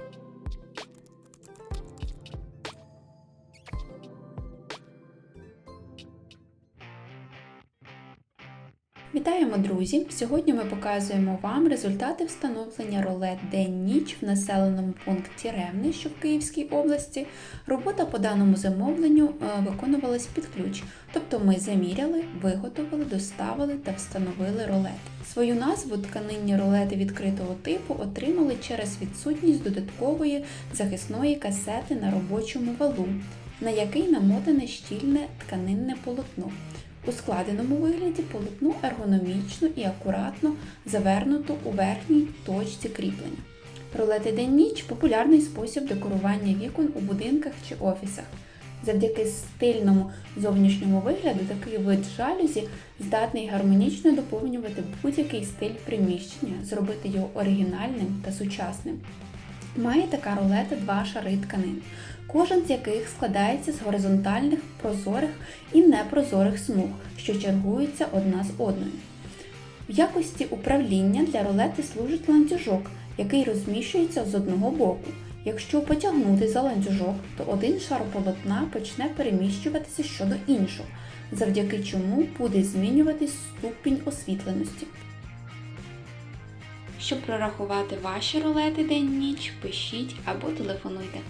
Thank you. Вітаємо, друзі! Сьогодні ми показуємо вам результати встановлення ролет день-ніч в населеному пункті Ревне, що в Київській області. Робота по даному замовленню е, виконувалась під ключ, тобто ми заміряли, виготовили, доставили та встановили ролет. Свою назву тканинні ролети відкритого типу отримали через відсутність додаткової захисної касети на робочому валу, на який намотане щільне тканинне полотно. У складеному вигляді полотно ергономічно і акуратно завернуто у верхній точці кріплення. Ролети день-ніч популярний спосіб декорування вікон у будинках чи офісах. Завдяки стильному зовнішньому вигляду такий вид жалюзі здатний гармонічно доповнювати будь-який стиль приміщення, зробити його оригінальним та сучасним. Має така рулета два шари тканин, кожен з яких складається з горизонтальних прозорих і непрозорих смуг, що чергуються одна з одною. В якості управління для рулети служить ланцюжок, який розміщується з одного боку. Якщо потягнути за ланцюжок, то один шар полотна почне переміщуватися щодо іншого, завдяки чому буде змінюватись ступінь освітленості. Щоб прорахувати ваші рулети день-ніч, пишіть або телефонуйте.